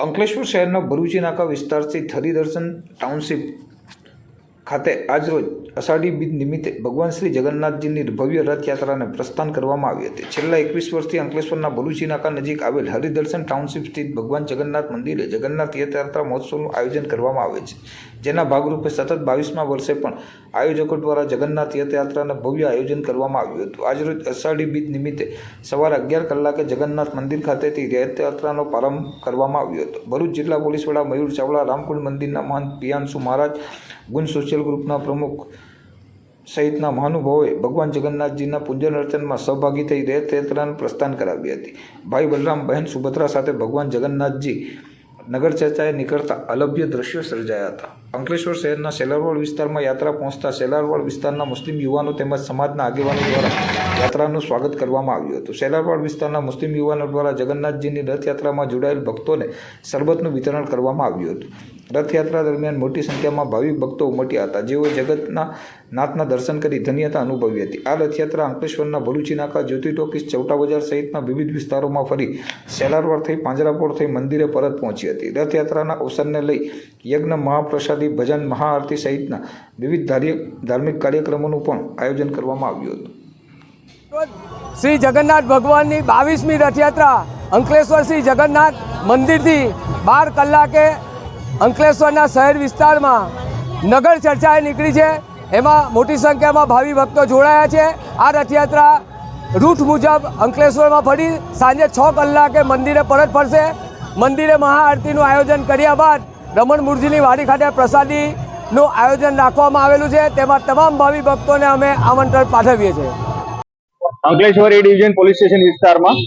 અંકલેશ્વર શહેરના ભરૂચી નાકા વિસ્તારથી દર્શન ટાઉનશીપ ખાતે આજરોજ અષાઢી બીજ નિમિત્તે ભગવાન શ્રી જગન્નાથજીની ભવ્ય રથયાત્રાને પ્રસ્થાન કરવામાં આવી હતી. છેલ્લા એકવીસ વર્ષથી અંકલેશ્વરના ભરૂચી નાકા નજીક આવેલ હરિદર્શન ટાઉનશીપ સ્થિત ભગવાન જગન્નાથ મંદિરે જગન્નાથ તીર્થયાત્રા મહોત્સવનું આયોજન કરવામાં આવે છે. જેના ભાગરૂપે સતત બાવીસમા વર્ષે પણ આયોજકો દ્વારા જગન્નાથ તીર્થયાત્રાને ભવ્ય આયોજન કરવામાં આવ્યું હતું. આજરોજ અષાઢી બીજ નિમિત્તે સવારે અગિયાર કલાકે જગન્નાથ મંદિર ખાતેથી રથયાત્રાનો પ્રારંભ કરવામાં આવ્યો હતો. ભરૂચ જિલ્લા પોલીસ વડા મયુર ચાવડા રામકુંડ મંદિરના મહંત પિયાંશુ મહારાજ, ગુણ ગુંજ સોશિયલ ગ્રુપના પ્રમુખ સહિતના મહાનુભાવોએ ભગવાન જગન્નાથજીના પૂજન અર્ચનમાં સહભાગી થઈ રથયાત્રાનું પ્રસ્થાન કરાવી હતી. ભાઈ બલરામ બહેન સુભદ્રા સાથે ભગવાન જગન્નાથજી નગર ચર્ચાએ નીકળતા અલભ્ય દ્રશ્યો સર્જાયા હતા. અંકલેશ્વર શહેરના સેલારવાડ વિસ્તારમાં યાત્રા પહોંચતા સેલારવાડ વિસ્તારના મુસ્લિમ યુવાનો તેમજ સમાજના આગેવાનો દ્વારા યાત્રાનું સ્વાગત કરવામાં આવ્યું હતું. સેલારવાડ વિસ્તારના મુસ્લિમ યુવાનો દ્વારા જગન્નાથજીની રથયાત્રામાં જોડાયેલ ભક્તોને શરબતનું વિતરણ કરવામાં આવ્યું હતું. રથયાત્રા દરમિયાન મોટી સંખ્યામાં ભાવિક ભક્તો ઉમટ્યા હતા. જેઓએ જગતના નાથના દર્શન કરી ધન્યતા અનુભવી હતી. આ રથયાત્રા અંકલેશ્વરના ભરૂચી, નાકા, જ્યોતિ ટોકીસ, ચૌટા બજાર સહિતના વિવિધ વિસ્તારોમાં ફરી સેલારવાડ થઈ, પાંજરાપોળ થઈ મંદિરે પરત પહોંચી હતી. રથયાત્રાના અવસરને લઈ યજ્ઞ મહાપ્રસાદી ભજન, મહાઆરતી સહિતના વિવિધ ધાર્મિક કાર્યક્રમોનું પણ આયોજન કરવામાં આવ્યું હતું. શ્રી જગન્નાથ ભગવાનની બાવીસમી રથયાત્રા અંકલેશ્વર શ્રી જગન્નાથ મંદિરથી બાર કલાકે અંકલેશ્વરના શહેર વિસ્તારમાં નગર ચર્ચાએ નીકળી છે. એમાં મોટી સંખ્યામાં ભાવિ ભક્તો જોડાયા છે. આ રથયાત્રા રૂટ મુજબ અંકલેશ્વરમાં ફરી સાંજે છ કલાકે મંદિરે પરત ફરશે. મંદિરે મહાઆરતીનું આયોજન કર્યા બાદ રમણ મૂર્તિની વાડી ખાતે પ્રસાદીનું આયોજન રાખવામાં આવેલું છે. તેમાં તમામ ભાવિ ભક્તોને અમે આમંત્રણ પાઠવીએ છીએ. Ankleshwar A division police station વિસ્તારમાં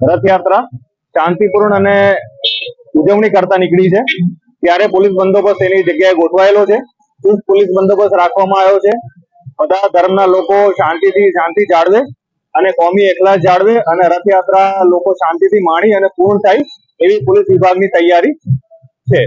રથયાત્રા શાંતિપૂર્ણ અને ઉજવણી કરતા નીકળી છે. ત્યારે પોલીસ બંદોબસ્ત એની જગ્યાએ ગોઠવાયેલો છે. ચુસ્ત પોલીસ બંદોબસ્ત રાખવામાં આવ્યો છે. બધા ધર્મના લોકો શાંતિથી શાંતિ જાળવે અને કોમી એકલાસ જાળવે અને રથયાત્રા લોકો શાંતિથી માણી અને પૂર્ણ થાય એવી પોલીસ વિભાગની તૈયારી છે.